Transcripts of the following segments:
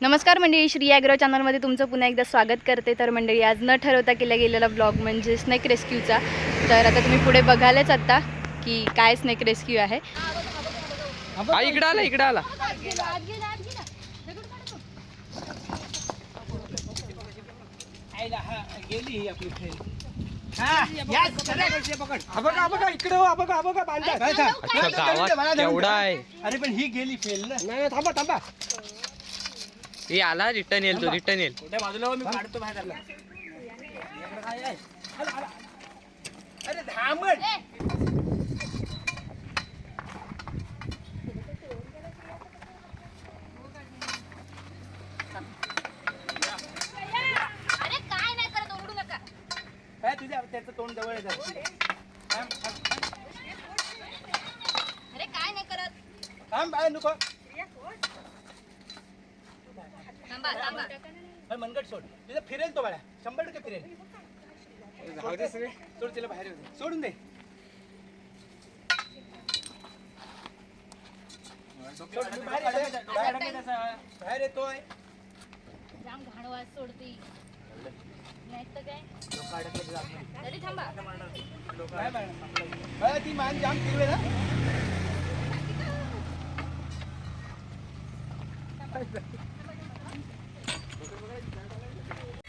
नमस्कार मंडळी श्री ॲग्रो चॅनलमध्ये तुमचं पुन्हा एकदा स्वागत करते. तर मंडळी आज न ठरवता केला गेलेला ब्लॉग म्हणजे स्नेक रेस्क्यूचा तर आता तुम्ही पुढे बघालच आता की काय स्नेक रेस्क्यू आहे. हा इकडे आला इकडे आला. हा हा हो, हा हा अच्छा गावात केवढा आहे अरे पण ही गेली फेल ना. नाही थांबा थांबा. हे आला रिटर्न येईल तो रिटर्न येईल. बाजूला मी काढतो बाहेर आला अरे थांबण अरे काय नाही करत ओरडू नका. काय तुझ्या त्याचं तोंड जवळ अरे काय नाही करत. थांब नको. अरे मनगट सोड. तिला फिरेल तो बाळा. शंभर टक्के फिरेल. सोड तिला बाहेर येऊ दे. सोडून दे. सोड, मी बाहेर येतोय. बाहेर बाहेर येतोय. जाम घाणवास सोडती. नाही तर काय? तरी थांबा. काय बाळा? बाळा, ती मान जाम फिरवे ना.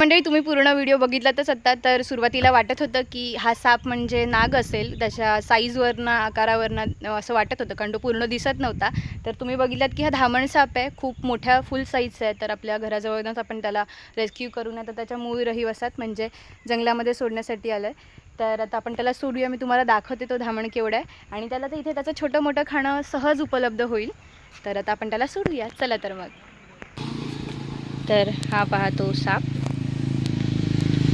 मंडळी तुम्ही पूर्ण व्हिडिओ बघितलातच आता तर सुरुवातीला वाटत होतं की हा साप म्हणजे नाग असेल. त्याच्या साईजवरनं आकारावरनं असं वाटत होतं. कारण तो पूर्ण दिसत नव्हता. तर तुम्ही बघितलात की हा धामण साप आहे. खूप मोठ्या फुल साईजचा आहे. तर आपल्या घराजवळूनच आपण त्याला रेस्क्यू करून आता त्याच्या मूळ रहिवासात म्हणजे जंगलामध्ये सोडण्यासाठी आलं आहे तर आता आपण त्याला सोडूया. मी तुम्हाला दाखवते तो धामण केवढा आहे. आणि त्याला तर इथे त्याचं छोटं मोठं खाणं सहज उपलब्ध होईल. तर आता आपण त्याला सोडूया. चला तर मग. तर हा पहा तो साप.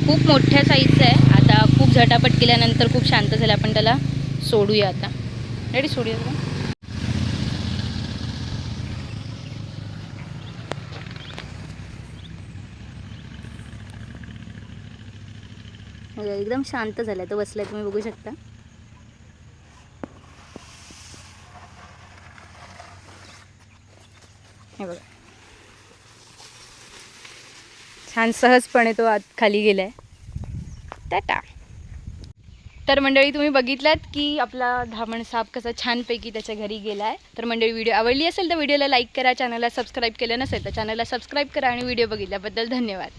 खूप मोठ्या साईजचं आहे. आता खूप झटापट केल्यानंतर खूप शांत झालं. आपण त्याला सोडूया आता. रेडी सोडूया त्याला. एकदम शांत झाला. तो बसलाय तुम्ही बघू शकता. हे बघा. छान सहजपणे तो आत खाली गेलाय. टाटा. तर मंडळी तुम्ही बघितलात की आपला धामण साप कसा छानपैकी त्याच्या घरी गेला आहे तर मंडळी व्हिडिओ आवडली असेल तर व्हिडिओला लाईक करा चॅनलला सबस्क्राईब केलं नसेल तर चॅनलला सबस्क्राईब करा आणि व्हिडिओ बघितल्याबद्दल धन्यवाद.